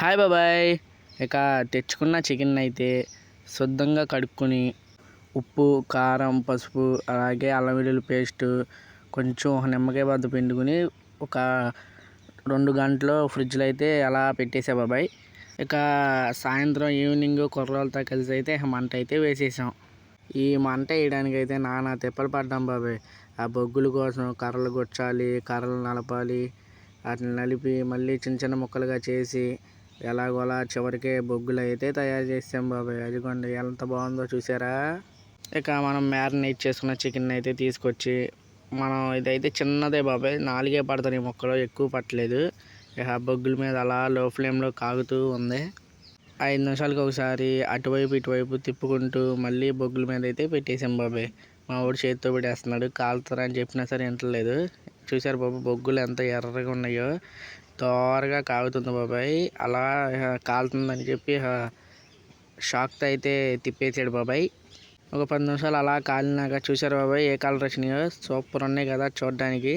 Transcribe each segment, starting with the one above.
Hi బాబాయ్. ఇక తెచ్చుకున్న చికెన్ అయితే శుద్ధంగా కడుక్కొని ఉప్పు కారం పసుపు అలాగే అల్లం వెల్లుల్లి పేస్ట్ కొంచెం ఒక నిమ్మకాయ బద్ద పిండుకొని ఒక రెండు గంటలు ఫ్రిడ్జ్లో అయితే అలా పెట్టేసా బాబాయ్. ఇక సాయంత్రం ఈవినింగ్ కుర్రలతో కలిసి అయితే మంట అయితే వేసేసాం. ఈ మంట వేయడానికి అయితే నానా తిప్పలు పడ్డాం బాబాయ్. ఆ బొగ్గుల కోసం కర్రలు గుచ్చాలి కర్రలు నలపాలి వాటిని నలిపి మళ్ళీ చిన్న చిన్న ముక్కలుగా చేసి ఎలాగోలా చివరికి బొగ్గులు అయితే తయారు చేసాం బాబాయ్. అదిగోండి ఎంత బాగుందో చూసారా? ఇక మనం మ్యారినేట్ చేసుకున్న చికెన్ అయితే తీసుకొచ్చి మనం ఇదైతే చిన్నదే బాబాయ్. నాలుగే పడతాయి మొక్కలు ఎక్కువ పట్టలేదు. ఇక బొగ్గుల మీద అలా లో ఫ్లేమ్లో కాగుతూ ఉంది. ఐదు నిమిషాలకు ఒకసారి అటువైపు ఇటువైపు తిప్పుకుంటూ మళ్ళీ బొగ్గుల మీద అయితే పెట్టేసాం బాబాయ్. మా వాడు చేతితో పెట్టేస్తున్నాడు కాలుతారని చెప్పినా సరే వింటలేదు. చూసారు బాబు బొగ్గులు ఎంత ఎర్రగా ఉన్నాయో. దోరగా కాగుతుంది బాబాయ్. అలా కాలుతుందని చెప్పి షాక్తో అయితే తిప్పేసాడు బాబాయ్. ఒక పది నిమిషాలు అలా కాలినాక చూసారు బాబాయ్ ఏ కలర్ వచ్చినాయో. సూపర్ ఉన్నాయి కదా చూడడానికి.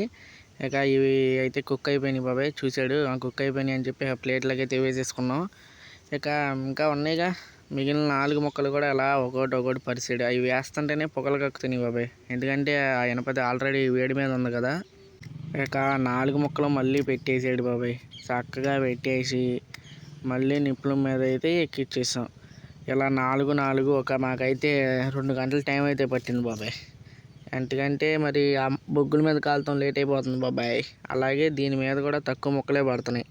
ఇక ఇవి అయితే కుక్ అయిపోయినాయి బాబాయ్ చూశాడు. ఆ కుక్ అయిపోయినాయి అని చెప్పి ఆ ప్లేట్లోకి అయితే వేసేసుకున్నాం. ఇక ఇంకా ఉన్నాయిగా. మిగిలిన నాలుగు ముక్కలు కూడా అలా ఒకటి ఒకటి పరిసాడు అవి వేస్తుంటేనే పొగలు కక్కుతున్నాయి బాబాయ్. ఎందుకంటే ఆ ఇనపది ఆల్రెడీ వేడి మీద ఉంది కదా. ఇక నాలుగు ముక్కలు మళ్ళీ పెట్టేసాడు బాబాయ్. చక్కగా పెట్టేసి మళ్ళీ నిప్పుల మీద అయితే ఎక్కిచ్చేసాం. ఇలా నాలుగు నాలుగు ఒక మాకైతే రెండు గంటల టైం అయితే పట్టింది బాబాయ్. ఎందుకంటే మరి ఆ బొగ్గుల మీద కాలుతాం లేట్ అయిపోతుంది బాబాయ్. అలాగే దీని మీద కూడా తక్కువ ముక్కలే పడుతున్నాయి.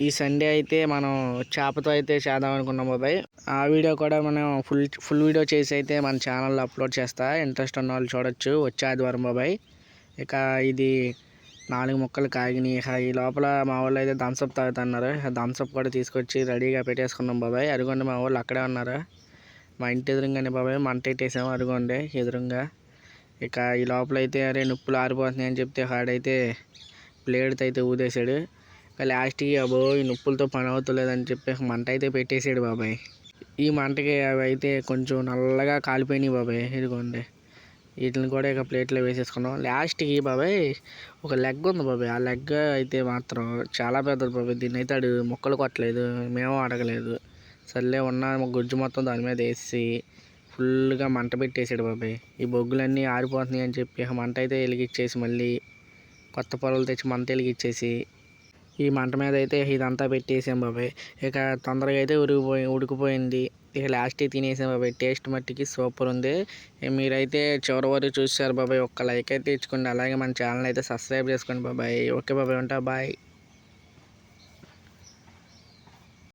ఈ సండే అయితే మనం చేపతో అయితే చేద్దాం అనుకున్నాం బాబాయ్. ఆ వీడియో కూడా మనం ఫుల్ ఫుల్ వీడియో చేసి అయితే మన ఛానల్లో అప్లోడ్ చేస్తా. ఇంట్రెస్ట్ ఉన్న వాళ్ళు చూడొచ్చు. వచ్చే ఆదివారం బాబాయ్. ఇక ఇది నాలుగు ముక్కలు కాగినాయి. ఇక ఈ లోపల మా వాళ్ళు అయితే థమ్స్అప్ తాగుతున్నారు. థమ్స్అప్ కూడా తీసుకొచ్చి రెడీగా పెట్టేసుకున్నాం బాబాయ్. అదిగోండి మా వాళ్ళు అక్కడే ఉన్నారు. మా ఇంటి ఎదురుగానే బాబాయ్ మంట ఇట్టేసాము అదిగోండి ఎదురుగా. ఇక ఈ లోపల అయితే అరే నొప్పులు ఆరిపోతున్నాయి అని చెప్తే హాడైతే ప్లేడ్తో అయితే ఊదేశాడు. ఇక లాస్ట్కి అబ్బో ఈ నొప్పులతో పని అవుతలేదని చెప్పి మంట అయితే పెట్టేశాడు బాబాయ్. ఈ మంటకి అవి అయితే కొంచెం నల్లగా కాలిపోయినాయి బాబాయ్. ఇదిగోండి. వీటిని కూడా ఇక ప్లేట్లో వేసేసుకున్నాం. లాస్ట్కి బాబాయ్ ఒక లెగ్ ఉంది బాబాయ్. ఆ లెగ్ అయితే మాత్రం చాలా పెద్దది బాబాయ్. దీన్ని అయితే అడు మొక్కలు కొట్టలేదు మేము అడగలేదు సర్లే ఉన్న గుజ్జు మొత్తం దాని మీద వేసి ఫుల్గా మంట పెట్టేసాడు బాబాయ్. ఈ బొగ్గులన్నీ ఆరిపోతున్నాయి అని చెప్పి మంట అయితే వెలిగిచ్చేసి మళ్ళీ కొత్త పొలాలు తెచ్చి మంట వెలిగిచ్చేసి ఈ మంట మీద అయితే ఇదంతా పెట్టేసాం బాబాయ్. ఇక తొందరగా అయితే ఉరిగిపోయి ఉడికిపోయింది. ఇక లాస్ట్ తినేసాం బాబాయ్. టేస్ట్ మట్టికి సూపర్ ఉంది. మీరైతే చివరి వరకు చూసారు బాబాయ్. ఒక్క లైక్ అయితే ఇచ్చుకోండి అలాగే మన ఛానల్ అయితే సబ్స్క్రైబ్ చేసుకోండి బాబాయ్. ఓకే బాబాయ్ ఉంటా బాయ్